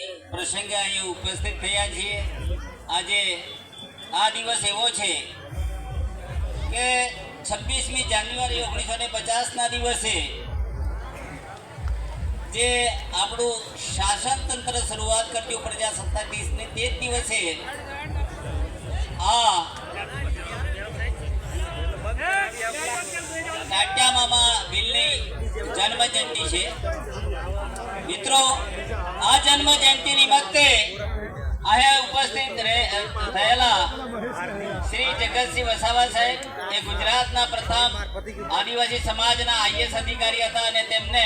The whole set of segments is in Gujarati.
પ્રસંગે અહીં ઉપસ્થિત થયા છીએ. આજે આ દિવસ એવો છે કે છવ્વીસમી જાન્યુઆરી ઓગણીસો ને પચાસના દિવસે જે આપણું શાસન તંત્ર શરૂઆત કર્યું પ્રજાસત્તાક દિવસને તે જ દિવસે આ ટાટ્યા મામા બિલની જન્મજયંતિ છે. મિત્રો આ જન્મ જયંતિ નિમિત્તે અહીંયા ઉપસ્થિત થયેલા શ્રી જગતસિંહ વસાવા સાહેબ એ ગુજરાતના પ્રથમ આદિવાસી સમાજના આઈએસ અધિકારી હતા અને તેમને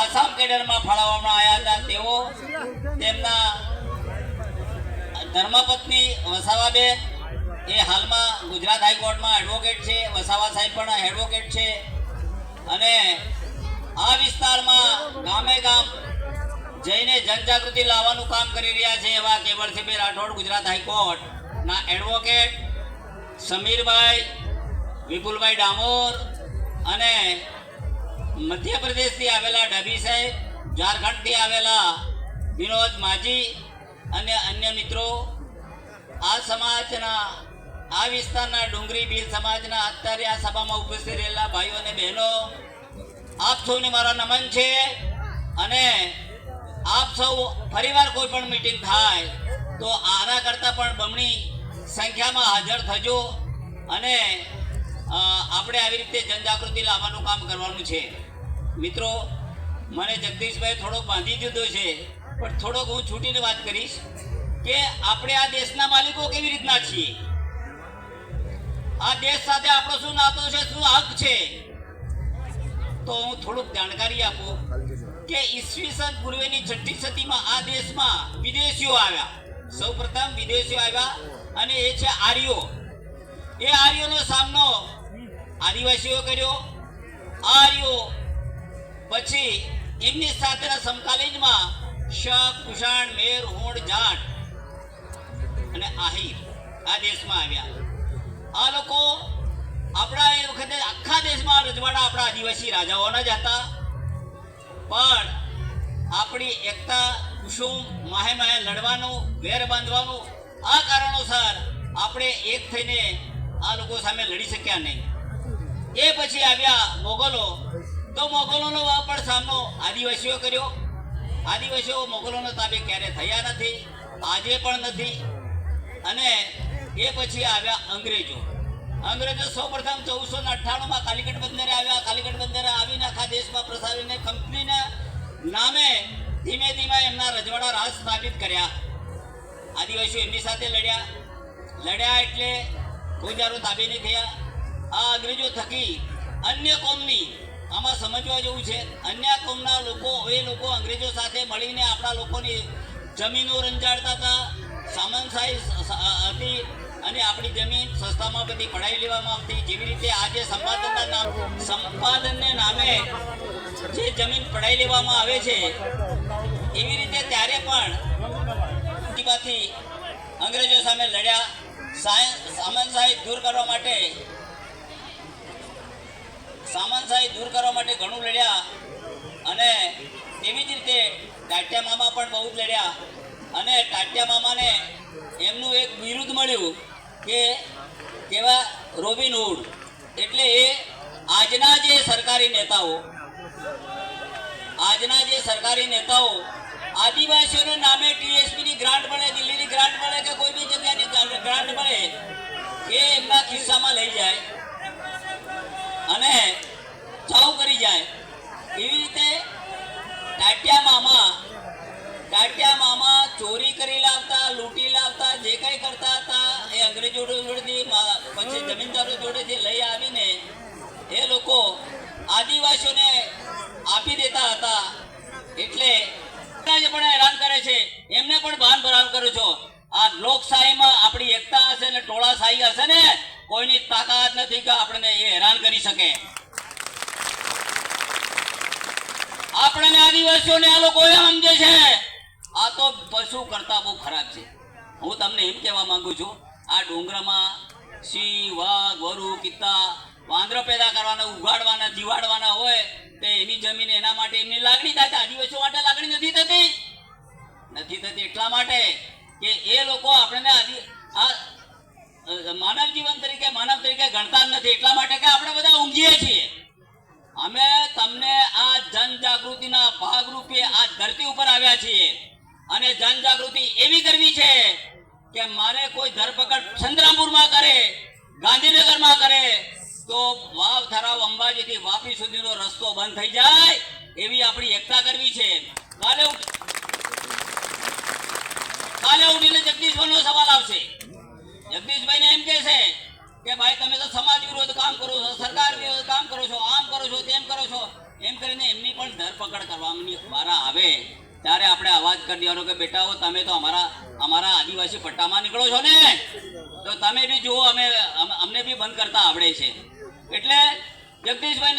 આસામ કેડરમાં ફાળવવામાં આવ્યા હતા. તેઓ તેમના ધર્મપત્ની વસાવાબેન, એ હાલમાં ગુજરાત હાઈકોર્ટમાં એડવોકેટ છે. વસાવા સાહેબ પણ એડવોકેટ છે. અને આ વિસ્તારમાં ગામે ગામ જઈને જનજાગૃતિ લાવવાનું કામ કરી રહ્યા છે એવા કેવલસિંહભાઈ રાઠોડ, ગુજરાત હાઈકોર્ટ. ના એડવોકેટ સમીરભાઈ, વિપુલભાઈ ડામોર અને મધ્યપ્રદેશથી આવેલા ડભી સાહેબ, ઝારખંડથી આવેલા વિનોદ માજી અને અન્ય મિત્રો. આ સમાજના, આ વિસ્તારના ડુંગરી ભીલ સમાજના અત્યારે આ સભામાં ઉપસ્થિત રહેલા ભાઈઓ અને બહેનો, આપ સૌને મારા નમન છે અને આપ સૌ ફરીવાર કોઈ પણ મીટિંગ થાય, તો આના કરતાં પણ બમણી સંખ્યામાં હાજર થજો અને આપણે આવી રીતે જનજાગૃતિ લાવવાનું કામ કરવાનું છે. મિત્રો, મને જગદીશભાઈ થોડોક બાંધી દીધો છે, પણ થોડોક હું છૂટીને વાત કરીશ કે આપણે આ દેશના માલિકો કેવી રીતના છીએ? આ દેશ સાથે આપણો શું નાતો છે, શું હક છે? તો હું થોડુંક જાણકારી આપું. કે ઈસવીસન પૂર્વેની છઠ્ઠી સદીમાં આ દેશમાં વિદેશીઓ આવ્યા. સૌપ્રથમ વિદેશીઓ આવ્યા અને એ છે આર્યો. એ આર્યોનો સામનો આદિવાસીઓ કર્યો. આર્યો પછી એમની સાથેના સમકાલીનમાં શક, કુષાણ, મેર હોણ જાટ અને આહિર આ દેશમાં આવ્યા. આ લોકો આપણા એ વખતે આખા દેશમાં રજવાડા આપણા આદિવાસી રાજાઓના જ હતા. પણ આપણી એકતા કુસુમ માહે માહે લડવાનું, વેર બાંધવાનું, આ કારણોસર આપણે એક થઈને આ લોકો સામે લડી શક્યા નહીં. એ પછી આવ્યા મોગલો. તો મોગલોનો પણ સામનો આદિવાસીઓ કર્યો. આદિવાસીઓ મોગલોનો તાબે ક્યારે થયા નથી, આજે પણ નથી. અને એ પછી આવ્યા અંગ્રેજો. અંગ્રેજો સૌ પ્રથમ ચૌદસો ને અઠ્ઠાણુંમાં કાલિકટ બંદરે આવ્યા. કાલિકટ બંદરે આવીને આખા દેશમાં પ્રસારીને કંપનીના ધીમે રજવાડા રાજ સ્થાપિત કર્યા. આદિવાસીઓ એમની સાથે લડ્યા. લડ્યા એટલે કોઈ તાબે નહીં થયા. આ અંગ્રેજો થકી અન્ય કોમની, આમાં સમજવા જેવું છે, અન્ય કોમના લોકો, એ લોકો અંગ્રેજો સાથે મળીને આપણા લોકોની જમીનો રંજાડતા હતા. સામનશાહી હતી અને આપણી જમીન સંસ્થામાં બધી પડાવી લેવામાં આવતી. જેવી રીતે આજે સંપાદનના નામ, સંપાદનને નામે જે જમીન પડાવી લેવામાં આવે છે એવી રીતે ત્યારે પણ અંગ્રેજો સામે લડ્યા. સામાન સાહેબ દૂર કરવા માટે સામનશાહી દૂર કરવા માટે ઘણું લડ્યા અને તેવી જ રીતે ટાટિયા મામા પણ બહુ જ લડ્યા. અને ટાટિયા મામાને એમનું એક બિરુદ મળ્યું કે કેવા રોબિન હુડ. એટલે એ આજના જે સરકારી નેતાઓ, આજના જે સરકારી નેતાઓ આદિવાસીઓના નામે ટીએસપી ની ગ્રાન્ટ મળે, દિલ્હીની ગ્રાન્ટ મળે કે કોઈ બી જગ્યાની ગ્રાન્ટ મળે એ એમના ખિસ્સામાં લઈ જાય અને ચાવ કરી જાય. એવી રીતે ટાટિયા મામા ટાટિયા મામા ચોરી કરી લાવતા, લૂંટી લાવતા, જે કંઈ કરતા હતા, એ અંગ્રેજો જોડેથી પછી જમીનદારો જોડેથી લઈ આવીને એ લોકો આદિવાસીઓને આપી દેતા હતા. એટલે જે પણ હેરાન કરે છે. એમને પણ ભાન ભરાવ કરું છો. આ લોકશાહીમાં આપણી એકતા હશે ને ટોળાશાહી હશે ને, કોઈની તાકાત નથી કે આપણને એ હેરાન કરી શકે. આપણને આદિવાસીઓને આ લોકો સમજે છે. આ તો પશુ કરતા બહુ ખરાબ છે. હું તમને એમ કહેવા માંગુ છું, આ ડુંગરામાં સિંહ, વાઘ, વરુ, કિત્તા વાંદરો પેદા કરવાના ઉગાડવાના જીવાડવાના હોય એની જમીન એના માટે એમની લાગણી થાય. આદિવાસીઓ માટે લાગણી નથી થતી. એટલા માટે કે એ લોકો આપણને આદિ, આ માનવ જીવન તરીકે, માનવ તરીકે ગણતા નથી. એટલા માટે કે આપણે બધા ઊંઘીએ છીએ. અમે તમને આ જનજાગૃતિના ભાગરૂપે આ ધરતી ઉપર આવ્યા છીએ. અને જનજાગૃતિ એવી કરવી છે કે મારે કોઈ ધરપકડ ચંદ્રાપુરમાં કરે, ગાંધીનગરમાં કરે તો વાવ થરાવ અંબાજીથી વાપી સુધીનો રસ્તો બંધ થઈ જાય એવી આપણી એકતા કરવી છે. કાલે કાલે ઉઠીને જગદીશભાઈનો સવાલ આવશે. જગદીશભાઈને એમ કહે છે કે ભાઈ, તમે તો સમાજ વિરોધ કામ કરો છો, સરકાર વિરોધ કામ કરો છો, આમ કરો છો, તેમ કરો છો. એમ કરીને એમની પણ ધરપકડ કરવાની વારા આવે. કરી દેવાનો કે બેટાઓ તમે તો અમારા અમારા આદિવાસી પટ્ટામાં નીકળો છો ને? તો તમે બી જુઓ, અમે અમને બી બંધ કરતા આવડે છે. એટલે જગદીશભાઈ